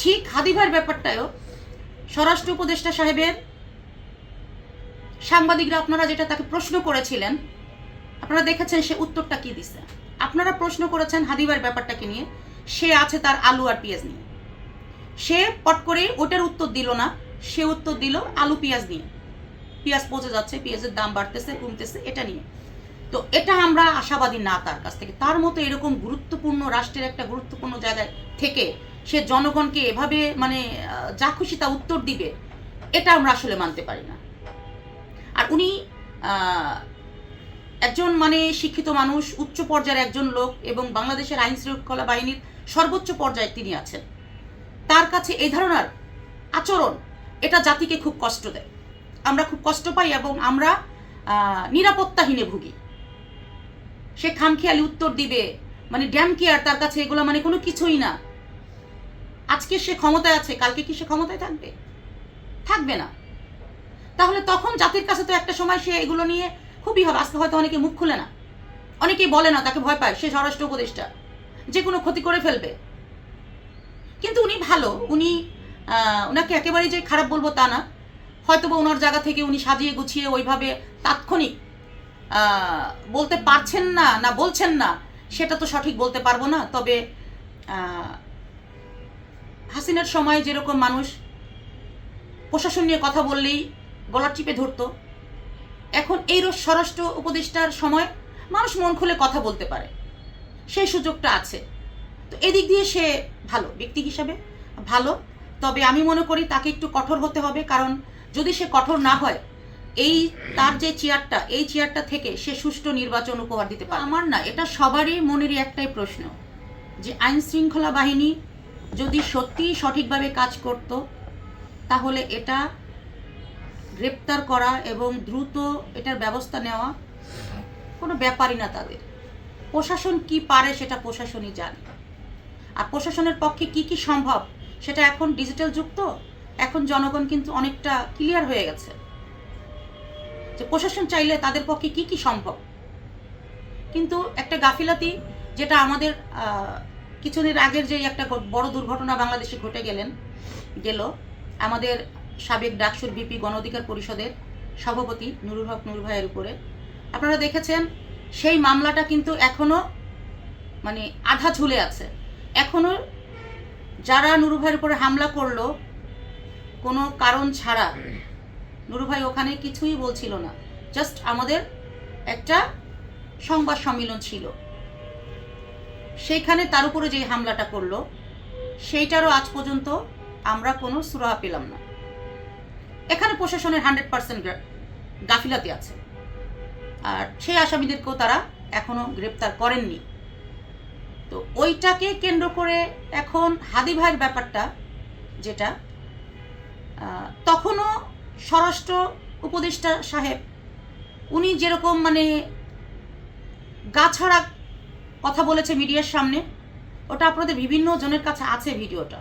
ঠিক হাদিভার ব্যাপারটাও স্বরাষ্ট্র উপদেষ্টা সাহেবের সাংবাদিকরা আপনারা যেটা তাকে প্রশ্ন করেছিলেন, আপনারা দেখেছেন সে উত্তরটা কি দিছে। আপনারা প্রশ্ন করেছেন হাদিবার ব্যাপারটাকে নিয়ে, সে আছে তার আলু আর পেঁয়াজ নিয়ে। সে পট করে ওটার উত্তর দিল না, সে উত্তর দিল আলু পেঁয়াজ নিয়ে। পেঁয়াজ পচে যাচ্ছে, পেঁয়াজের দাম বাড়তেছে, কমতেছে, এটা নিয়ে। তো এটা আমরা আশাবাদী না তার কাছ থেকে। তার মতো এরকম গুরুত্বপূর্ণ রাষ্ট্রের একটা গুরুত্বপূর্ণ জায়গায় থেকে সে জনগণকে এভাবে মানে যা খুশি তা উত্তর দিবে, এটা আমরা আসলে মানতে পারি না। আর উনি একজন মানে শিক্ষিত মানুষ, উচ্চ পর্যায়ের একজন লোক এবং বাংলাদেশের আইন শৃঙ্খলা বাহিনীর সর্বোচ্চ পর্যায়ে তিনি আছেন। তার কাছে এই ধরনের আচরণ, এটা জাতিকে খুব কষ্ট দেয়। আমরা খুব কষ্ট পাই এবং আমরা নিরাপত্তাহীনে ভুগি। সে খামখেয়ালি উত্তর দিবে মানে ড্যাম কেয়ার তার কাছে এগুলো মানে কোনো কিছুই না। আজকে সে ক্ষমতায় আছে, কালকে কি সে ক্ষমতায় থাকবে? থাকবে না। তাহলে তখন জাতির কাছে তো একটা সময় সে এগুলো নিয়ে খুবই হবে। আজকে হয়তো অনেকে মুখ খুলে না। অনেকেই বলে না, তাকে ভয় পায়, সে স্বরাষ্ট্র উপদেষ্টা। যে কোনো ক্ষতি করে ফেলবে। কিন্তু উনি ভালো। উনি ওনাকে একেবারেই যে খারাপ বলব তা না। হয়তো বা ওনার জায়গা থেকে উনি সাজিয়ে গুছিয়ে ওইভাবে তাৎক্ষণিক বলতে পারছেন না না বলছেন না, সেটা তো সঠিক বলতে পারব না। তবে হাসিনার সময় যেরকম মানুষ প্রশাসন নিয়ে কথা বললেই গলার চিপে ধরতো, এখন এই স্বরাষ্ট্র উপদেষ্টার সময় মানুষ মন খুলে কথা বলতে পারে। সেই সুযোগটা আছে। তো এদিক দিয়ে সে ভালো, ব্যক্তি হিসাবে ভালো, তবে আমি মনে করি তাকে একটু কঠোর হতে হবে, কারণ যদি সে কঠোর না হয়, এই তার যে চেয়ারটা, এই চেয়ারটা থেকে সে সুষ্ঠু নির্বাচন উপহার দিতে পারে আমার না, এটা সবারই মনেরই একটাই প্রশ্ন, যে আইন শৃঙ্খলা বাহিনী যদি সত্যিই সঠিকভাবে কাজ করত, তাহলে এটা গ্রেপ্তার করা এবং দ্রুত এটার ব্যবস্থা নেওয়া কোনো ব্যাপারই না তাদের। প্রশাসন কি পারে সেটা প্রশাসনই জানে। আর প্রশাসনের পক্ষে কি কি সম্ভব, সেটা এখন ডিজিটাল যুক্ত এখন জনগণ কিন্তু অনেকটা ক্লিয়ার হয়ে গেছে। যে প্রশাসন চাইলে তাদের পক্ষে কি কি সম্ভব? কিন্তু একটা গাফিলাতি যেটা আমাদের কিছুদিন আগের যে একটা বড় দুর্ঘটনা বাংলাদেশে ঘটে গেলেন, গেল, আমাদের সাবেক ডাকসুর বিপি গণ অধিকার পরিষদের সভাপতি নুরুল হক নুর ভাইয়ের উপরে। আপনারা দেখেছেন, সেই মামলাটা কিন্তু এখনও মানে আধা ঝুলে আছে। এখনও যারা নুরু ভাইয়ের উপরে হামলা করল, কোনো কারণ ছাড়া নুরু ভাই ওখানে কিছুই বলছিল না। জাস্ট আমাদের একটা সংবাদ সম্মেলন ছিল। সেইখানে তার উপরে যে হামলাটা করল, সেইটারও আজ পর্যন্ত আমরা কোনো সুরাহা পেলাম না। এখানে প্রশাসনের হান্ড্রেড পার্সেন্ট গাফিলাতি আছে। আর সেই আসামিদেরকেও তারা এখনও গ্রেপ্তার করেননি। তো ওইটাকে কেন্দ্র করে এখন হাদি ভাইয়ের ব্যাপারটা, যেটা তখনও স্বরাষ্ট্র উপদেষ্টা সাহেব, উনি যেরকম মানে গা ছাড়া কথা বলেছে মিডিয়ার সামনে। ওটা আপনাদের বিভিন্ন জনের কাছে আছে ভিডিওটা।